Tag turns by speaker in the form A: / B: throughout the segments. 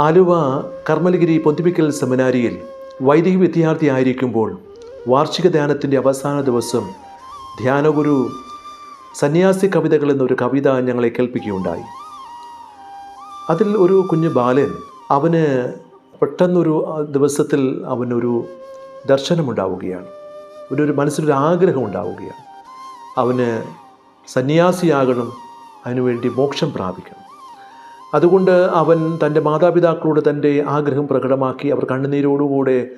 A: ആലുവ കർമ്മലഗിരി പൊന്തിപ്പിക്കൽ സെമിനാരിയിൽ വൈദിക വിദ്യാർത്ഥിയായിരിക്കുമ്പോൾ വാർഷിക ധ്യാനത്തിന്റെ അവസാന ദിവസം ധ്യാനഗുരു സന്യാസി കവിതകൾ എന്നൊരു കവിത ഞങ്ങളെ കേൾപ്പിക്കുകയുണ്ടായി. അതിൽ ഒരു കുഞ്ഞു ബാലൻ അവന് പെട്ടെന്നൊരു ദിവസത്തിൽ അവനൊരു ദർശനമുണ്ടാവുകയാണ്. അവനൊരു മനസ്സിലൊരു ആഗ്രഹം ഉണ്ടാവുകയാണ് അവന് സന്യാസിയാകണം അതിനുവേണ്ടി മോക്ഷം പ്രാപിക്കണം. അതുകൊണ്ട് അവൻ തന്റെ മാതാപിതാക്കളോട് തന്റെ ആഗ്രഹം പ്രകടമാക്കി അവർ കണ്ണുനീരോടുകൂടെ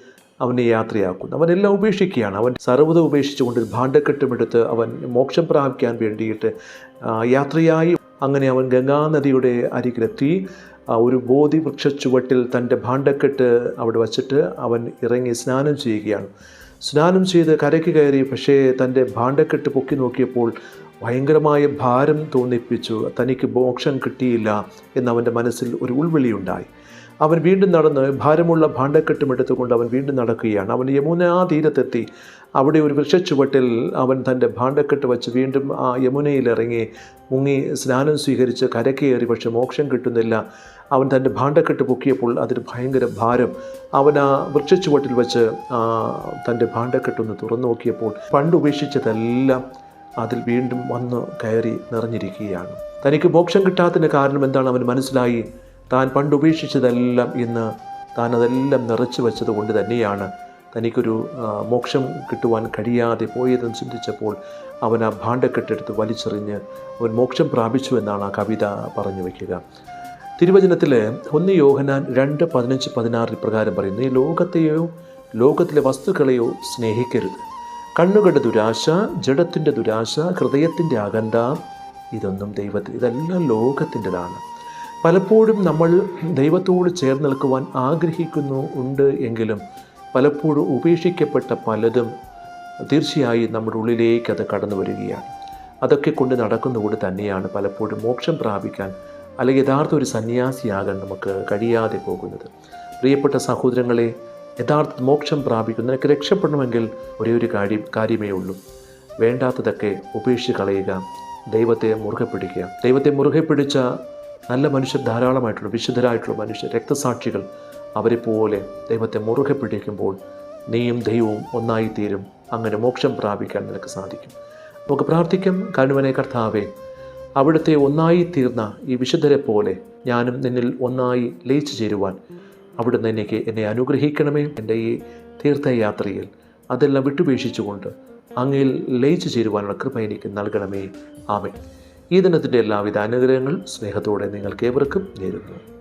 A: അവനെ യാത്രയാക്കുന്നു. അവനെല്ലാം ഉപേക്ഷിക്കുകയാണ്. അവൻ സർവത ഉപേക്ഷിച്ചുകൊണ്ട് ഭാണ്ഡക്കെട്ടുമെടുത്ത് അവൻ മോക്ഷം പ്രാപിക്കാൻ വേണ്ടിയിട്ട് യാത്രയായി. അങ്ങനെ അവൻ ഗംഗാനദിയുടെ അരികിലെത്തി. ഒരു ബോധി വൃക്ഷ ചുവട്ടിൽ തന്റെ ഭാണ്ഡക്കെട്ട് അവിടെ വച്ചിട്ട് അവൻ ഇറങ്ങി സ്നാനം ചെയ്യുകയാണ്. സ്നാനം ചെയ്ത് കരയ്ക്ക് കയറി പക്ഷേ തന്റെ ഭാണ്ഡക്കെട്ട് പൊക്കി നോക്കിയപ്പോൾ ഭയങ്കരമായ ഭാരം തോന്നിപ്പിച്ചു. തനിക്ക് മോക്ഷം കിട്ടിയില്ല എന്നവന്റെ മനസ്സിൽ ഒരു ഉൾവിളിയുണ്ടായി. അവൻ വീണ്ടും നടന്ന് ഭാരമുള്ള ഭാണ്ഡക്കെട്ടും എടുത്തുകൊണ്ട് അവൻ വീണ്ടും നടക്കുകയാണ്. അവൻ യമുനാ തീരത്തെത്തി. അവിടെ ഒരു വൃക്ഷച്ചുവട്ടിൽ അവൻ തന്റെ ഭാണ്ഡക്കെട്ട് വച്ച് വീണ്ടും ആ യമുനയിലിറങ്ങി മുങ്ങി സ്നാനം സ്വീകരിച്ച് കരക്കേറി. പക്ഷെ മോക്ഷം കിട്ടുന്നില്ല. അവൻ തന്റെ ഭാണ്ഡക്കെട്ട് പൊക്കിയപ്പോൾ അതിന് ഭയങ്കര ഭാരം. അവൻ ആ വൃക്ഷച്ചുവട്ടിൽ വെച്ച് തന്റെ ഭാണ്ഡക്കെട്ടൊന്ന് തുറന്നു നോക്കിയപ്പോൾ പണ്ട് ഉപേക്ഷിച്ചതെല്ലാം അതിൽ വീണ്ടും വന്ന് കയറി നിറഞ്ഞിരിക്കുകയാണ്. തനിക്ക് മോക്ഷം കിട്ടാത്തതിന് കാരണം എന്താണ് അവന് മനസ്സിലായി? താൻ പണ്ട് ഉപേക്ഷിച്ചതെല്ലാം ഇന്ന് താൻ അതെല്ലാം നിറച്ചു വെച്ചത് കൊണ്ട് തന്നെയാണ്. തനിക്കൊരു മോക്ഷം കിട്ടുവാൻ കഴിയാതെ പോയതെന്ന് ചിന്തിച്ചപ്പോൾ അവൻ ആ ഭാണ്ഡക്കെട്ടെടുത്ത് വലിച്ചെറിഞ്ഞ് അവൻ മോക്ഷം പ്രാപിച്ചു എന്നാണ് ആ കവിത പറഞ്ഞു വയ്ക്കുക തിരുവചനത്തിൽ ഒന്ന് യോഹനാൻ രണ്ട് പതിനഞ്ച് പതിനാറിൽ പ്രകാരം പറയുന്നു ഈ ലോകത്തെയോ ലോകത്തിലെ വസ്തുക്കളെയോ സ്നേഹിക്കരുത്. കണ്ണുകളുടെ ദുരാശ ജഡത്തിന്റെ ദുരാശ ഹൃദയത്തിന്റെ അകന്ത ഇതൊന്നും ദൈവത്തിൽ ഇതെല്ലാം ലോകത്തിന്റെതാണ്. പലപ്പോഴും നമ്മൾ ദൈവത്തോട് ചേർന്ന് നിൽക്കുവാൻ ആഗ്രഹിക്കുന്നു ഉണ്ട് എങ്കിലും പലപ്പോഴും ഉപേക്ഷിക്കപ്പെട്ട പലതും തീർച്ചയായും നമ്മുടെ ഉള്ളിലേക്ക് അത് കടന്നു വരികയാണ്. അതൊക്കെ കൊണ്ട് നടക്കുന്നതുകൊണ്ട് തന്നെയാണ് പലപ്പോഴും മോക്ഷം പ്രാപിക്കാൻ അല്ലെങ്കിൽ യഥാർത്ഥ ഒരു സന്യാസിയാകാൻ നമുക്ക് കഴിയാതെ പോകുന്നത്. പ്രിയപ്പെട്ട സഹോദരങ്ങളെ യഥാർത്ഥ മോക്ഷം പ്രാപിക്കും നിനക്ക് രക്ഷപ്പെടണമെങ്കിൽ ഒരേ ഒരു കാര്യം കാര്യമേ ഉള്ളൂ. വേണ്ടാത്തതൊക്കെ ഉപേക്ഷിച്ച് കളയുക. ദൈവത്തെ മുറുകെ പിടിക്കുക. ദൈവത്തെ മുറുകെ പിടിച്ച നല്ല മനുഷ്യർ ധാരാളമായിട്ടുള്ള വിശുദ്ധരായിട്ടുള്ള മനുഷ്യർ രക്തസാക്ഷികൾ അവരെ പോലെ ദൈവത്തെ മുറുകെ പിടിക്കുമ്പോൾ നീയും ദൈവവും ഒന്നായിത്തീരും. അങ്ങനെ മോക്ഷം പ്രാപിക്കാൻ നിനക്ക് സാധിക്കും. നമുക്ക് പ്രാർത്ഥിക്കും. കരുവനെ കർത്താവേ അവിടുത്തെ ഒന്നായി തീർന്ന ഈ വിശുദ്ധരെ പോലെ ഞാനും നിന്നിൽ ഒന്നായി ലയിച്ചു ചേരുവാൻ അവിടുന്ന് എനിക്ക് എന്നെ അനുഗ്രഹിക്കണമേ. എന്റെ ഈ തീർത്ഥയാത്രയിൽ അതെല്ലാം വിട്ടുപേക്ഷിച്ചുകൊണ്ട് അങ്ങയിൽ ലയിച്ചു ചേരുവാനുള്ള കൃപ എനിക്ക് നൽകണമേ. ആമേ ഈ ദിനത്തിന്റെ എല്ലാവിധ അനുഗ്രഹങ്ങൾ സ്നേഹത്തോടെ നിങ്ങൾക്ക് ഏവർക്കും നേരുന്നു.